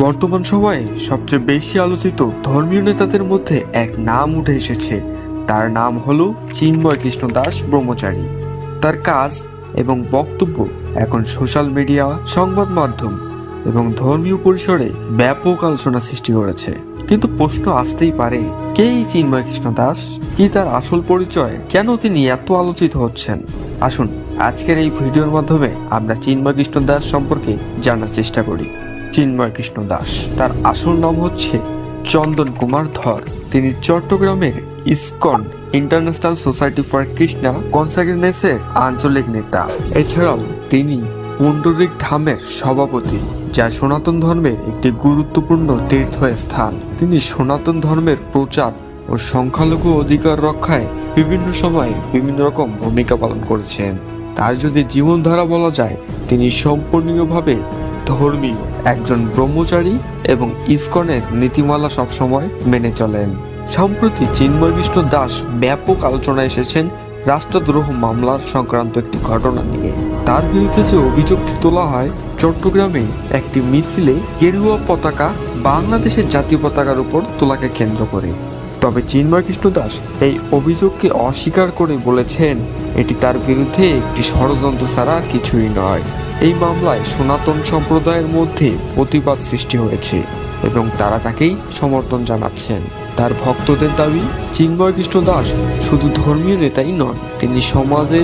বর্তমান সময়ে সবচেয়ে বেশি আলোচিত ধর্মীয় নেতাদের মধ্যে এক নাম উঠে এসেছে। তার নাম হল চিন্ময় কৃষ্ণ দাস ব্রহ্মচারী। তার কাজ এবং বক্তব্য এখন সোশ্যাল মিডিয়া, সংবাদ মাধ্যম এবং ধর্মীয় পরিসরে ব্যাপক আলোচনা সৃষ্টি করেছে। কিন্তু প্রশ্ন আসতেই পারে, কে চিন্ময় কৃষ্ণ দাস? কি তার আসল পরিচয়? কেন তিনি এত আলোচিত হচ্ছেন? আসুন, আজকের এই ভিডিওর মাধ্যমে আমরা চিন্ময় কৃষ্ণ দাস সম্পর্কে জানার চেষ্টা করি। চিন্ময় কৃষ্ণ দাস, তার আসল নাম হচ্ছে চন্দন কুমার ধর। তিনি চট্টগ্রামের ISKCON international society for Krishna কনসাগনেসের আঞ্চলিক নেতা। এছাড়াও তিনি পুণ্ডরিক ধামের সভাপতি যা সনাতন ধর্মের একটি গুরুত্বপূর্ণ তীর্থস্থান। তিনি সনাতন ধর্মের প্রচার ও সংখ্যালঘু অধিকার রক্ষায় বিভিন্ন সময়ে বিভিন্ন রকম ভূমিকা পালন করেছেন। তার যদি জীবনধারা বলা যায়, তিনি সম্পূর্ণভাবে ধর্মীয় একজন ব্রহ্মচারী এবং ইসকনের নীতিমালা সবসময় মেনে চলেন। সম্প্রতি চিন্ময় কৃষ্ণ দাস ব্যাপক আলোচনায় এসেছেন রাষ্ট্রদ্রোহ মামলার সংক্রান্ত একটি ঘটনা নিয়ে। তার বিরুদ্ধে যে অভিযোগটি তোলা হয়, চট্টগ্রামে একটি মিছিলে গেরুয়া পতাকা বাংলাদেশের জাতীয় পতাকার উপর তোলাকে কেন্দ্র করে। তবে চিন্ময় কৃষ্ণ দাস এই অভিযোগকে অস্বীকার করে বলেছেন, এটি তার বিরুদ্ধে একটি ষড়যন্ত্র ছাড়া কিছুই নয়। এই মামলায় সনাতন সম্প্রদায়ের মধ্যে প্রতিবাদ সৃষ্টি হয়েছে এবং তারা তাকেই সমর্থন জানাচ্ছেন। তার ভক্তদের দাবি, চিন্ময় কৃষ্ণ দাস শুধু ধর্মীয় নেতাই নন, তিনি সমাজে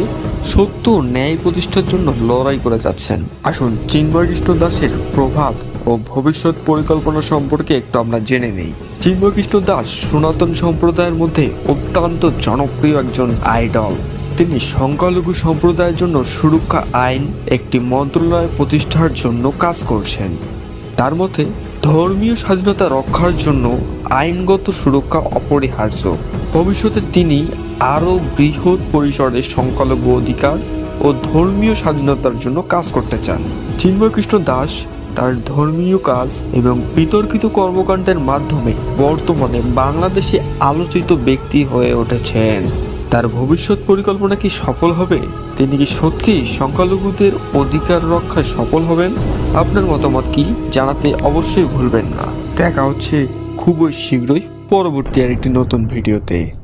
সত্য ন্যায় প্রতিষ্ঠার জন্য লড়াই করে যাচ্ছেন। আসুন, চিন্ময় কৃষ্ণ দাসের প্রভাব ও ভবিষ্যৎ পরিকল্পনা সম্পর্কে একটু আমরা জেনে নেই। চিন্ময় কৃষ্ণ দাস সনাতন সম্প্রদায়ের মধ্যে অত্যন্ত জনপ্রিয় একজন আইডল। তিনি সংখ্যালঘু সম্প্রদায়ের জন্য সুরক্ষা আইন, একটি মন্ত্রণালয় প্রতিষ্ঠার জন্য কাজ করছেন। তার মতে, ধর্মীয় স্বাধীনতা রক্ষার জন্য আইনগত সুরক্ষা অপরিহার্য। ভবিষ্যতে তিনি আরও বৃহৎ পরিসরে সংখ্যালঘু অধিকার ও ধর্মীয় স্বাধীনতার জন্য কাজ করতে চান। চিন্ময় কৃষ্ণ দাস তার ধর্মীয় কাজ এবং বিতর্কিত কর্মকাণ্ডের মাধ্যমে বর্তমানে বাংলাদেশে আলোচিত ব্যক্তি হয়ে উঠেছেন। তার ভবিষ্যৎ পরিকল্পনা কি সফল হবে? তিনি কি সত্যি সংখ্যালঘুদের অধিকার রক্ষায় সফল হবেন? আপনার মতামত কি? জানাতে অবশ্যই ভুলবেন না। দেখা হচ্ছে খুবই শীঘ্রই পরবর্তী আরেকটি নতুন ভিডিওতে।